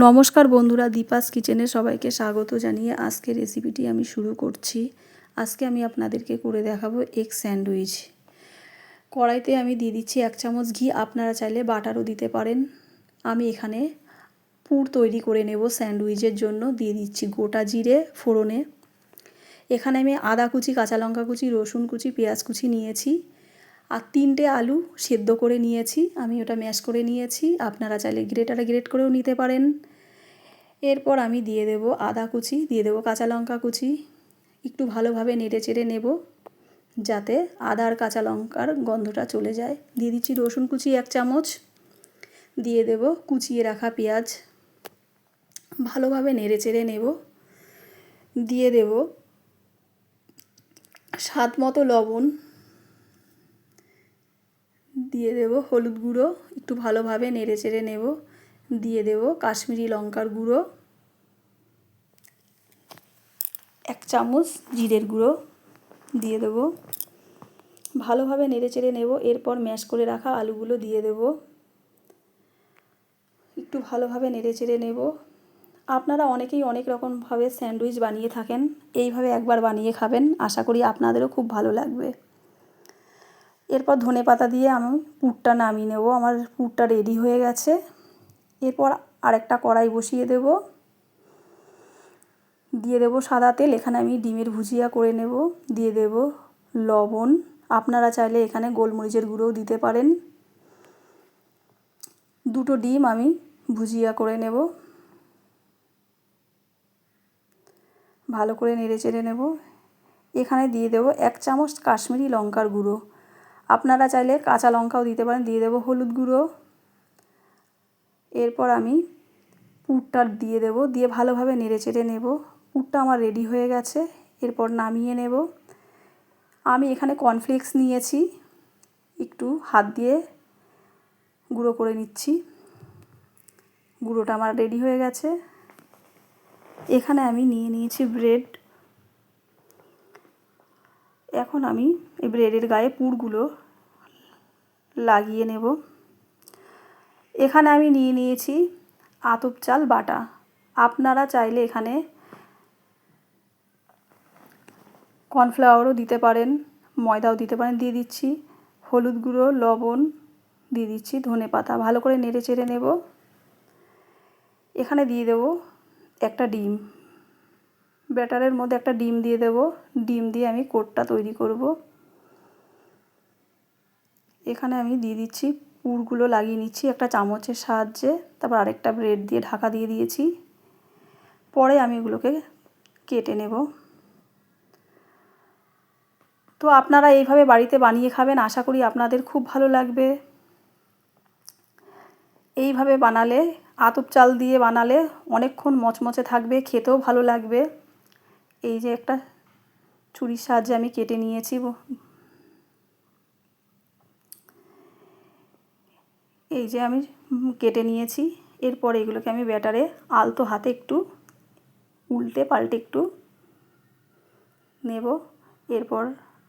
নমস্কার বন্ধুরা, দীপাস কিচেনে সবাইকে স্বাগত জানিয়ে আজকে রেসিপিটি আমি শুরু করছি। আজকে আমি আপনাদেরকে করে দেখাবো এগ স্যান্ডউইচ কড়াইতে আমি দিয়ে দিচ্ছি এক চামচ ঘি, আপনারা চাইলে বাটারও দিতে পারেন। আমি এখানে পুর তৈরি করে নেব স্যান্ডউইচের জন্য, দিয়ে দিচ্ছি গোটা জিরে ফোড়নে। এখানে আমি আদা কুচি, কাঁচা লঙ্কা কুচি, রসুন কুচি, পেঁয়াজ কুচি নিয়েছি। আর তিনটে আলু সেদ্ধ করে নিয়েছি, আমি ওটা ম্যাশ করে নিয়েছি, আপনারা চাইলে গ্রেটারে গ্রেট করেও নিতে পারেন। এরপর আমি দিয়ে দেব আদা কুচি, দিয়ে দেবো কাঁচা লঙ্কা কুচি, একটু ভালোভাবে নেড়ে চেড়ে নেব, যাতে আদা আর কাঁচা লঙ্কার গন্ধটা চলে যায়। দিয়ে দিচ্ছি রসুন কুচি এক চামচ, দিয়ে দেব কুচিয়ে রাখা পেঁয়াজ, ভালোভাবে নেড়ে চেড়ে নেব। দিয়ে দেব স্বাদ মতো লবণ দিয়ে দেব হলুদ গুঁড়ো, একটু ভালোভাবে নেড়ে চেড়ে নেব। দিয়ে দেব কাশ্মীরি লঙ্কার গুঁড়ো। এক চামচ জিরের গুঁড়ো দিয়ে দেব। ভালোভাবে নেড়ে চেড়ে নেব, এরপর ম্যাশ করে রাখা আলুগুলো দিয়ে দেব। একটু ভালোভাবে নেড়ে চেড়ে নেব। আপনারা অনেকেই অনেক রকমভাবে স্যান্ডউইচ বানিয়ে থাকেন, এইভাবে একবার বানিয়ে খাবেন, আশা করি আপনাদেরও খুব ভালো লাগবে। এরপর ধনে পাতা দিয়ে আমি পুরটা নামিয়ে নেব। আমার পুরটা রেডি হয়ে গেছে। এরপর আরেকটা কড়াই বসিয়ে দেব। দিয়ে দেব সাদা তেল। এখানে আমি ডিমের ভুজিয়া করে নেব। দিয়ে দেব লবণ। আপনারা চাইলে এখানে গোলমরিচের গুঁড়োও দিতে পারেন। দুটো ডিম আমি ভুজিয়া করে নেব। ভালো করে নেড়ে চেড়ে নেব। এখানে দিয়ে দেব এক চামচ কাশ্মীরি লঙ্কার গুঁড়ো। আপনারা চাইলে কাঁচা লঙ্কাও দিতে পারেন, দিয়ে দেবো হলুদ গুঁড়ো। এরপর আমি পুরটা দিয়ে দেব, দিয়ে ভালোভাবে নেড়ে চেড়ে নেব। পুরটা আমার রেডি হয়ে গেছে, এরপর নামিয়ে নেব। আমি এখানে কর্নফ্লেক্স নিয়েছি, একটু হাত দিয়ে গুঁড়ো করে নিচ্ছি। গুঁড়োটা আমার রেডি হয়ে গেছে। এখানে আমি নিয়ে নিয়েছি ব্রেড এখন আমি এই ব্রেডের গায়ে পুরগুলো লাগিয়ে নেব। এখানে আমি নিয়ে নিয়েছি আতপ চাল বাটা। আপনারা চাইলে এখানে কর্নফ্লাওয়ারও দিতে পারেন, ময়দাও দিতে পারেন। দিয়ে দিচ্ছি হলুদ গুঁড়ো, লবণ, দিয়ে দিচ্ছি ধনে পাতা। ভালো করে নেড়ে চেড়ে নেব। এখানে দিয়ে দেব একটা ডিম। ব্যাটারের মধ্যে একটা ডিম দিয়ে দেব। ডিম দিয়ে আমি কোটটা তৈরি করব। এখানে আমি দিয়ে দিচ্ছি, পুরগুলো লাগিয়ে নিচ্ছি একটা চামচের সাহায্যে, তারপর আরেকটা ব্রেড দিয়ে ঢাকা দিয়ে দিয়েছি। পরে আমি এগুলোকে কেটে নেব। তো আপনারা এইভাবে বাড়িতে বানিয়ে খাবেন, আশা করি আপনাদের খুব ভালো লাগবে। এইভাবে বানালে, আতপ চাল দিয়ে বানালে অনেকক্ষণ মচমচে থাকবে, খেতেও ভালো লাগবে। এই যে একটা ছুরির সাহায্যে আমি কেটে নিয়েছি এই যে আমি কেটে নিয়েছি, এরপর এগুলোকে আমি ব্যাটারে আলতো হাতে একটু উল্টে পাল্টে একটু নেব। এরপর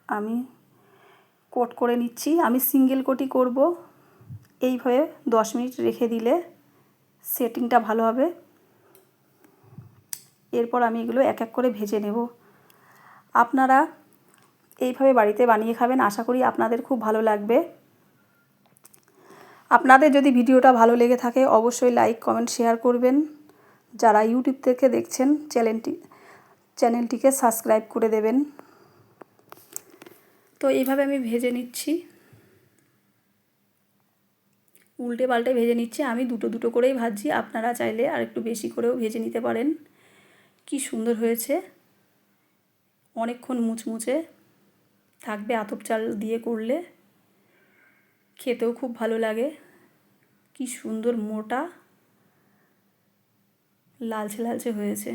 আমি কোট করে নিচ্ছি। আমি সিঙ্গেল কোটি করব। এইভাবে দশ মিনিট রেখে দিলে সেটিংটা ভালো হবে। এরপর আমি এগুলো এক এক করে ভেজে নেব। আপনারা এইভাবে বাড়িতে বানিয়ে খাবেন। আশা করি আপনাদের খুব ভালো লাগবে। আপনাদের যদি ভিডিওটা ভালো লেগে থাকে, অবশ্যই লাইক কমেন্ট শেয়ার করবেন। যারা ইউটিউব থেকে দেখছেন, চ্যানেলটি, চ্যানেলটিকে সাবস্ক্রাইব করে দেবেন। তো এইভাবে আমি ভেজে নিচ্ছি। উল্টে পাল্টে ভেজে নিচ্ছি। আমি দুটো দুটো করেই ভাজছি। আপনারা চাইলে আর একটু বেশি করেও ভেজে নিতে পারেন। কি সুন্দর হয়েছে। অনেকক্ষণ মুচমুচে থাকবে আতপ চাল দিয়ে করলে। খেতেও খুব ভালো লাগে। কি সুন্দর মোটা, লালচে লালচে হয়েছে।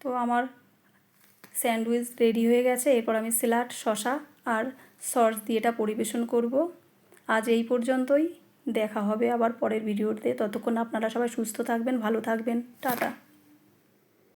তো আমার স্যান্ডউইচ রেডি হয়ে গেছে, এরপর আমি স্যালাড শশা আর সস দিয়ে এটা পরিবেশন করব। আজ এই পর্যন্তই, দেখা হবে আবার পরের ভিডিওতে। ততক্ষণ আপনারা সবাই সুস্থ থাকবেন, ভালো থাকবেন। টাটা।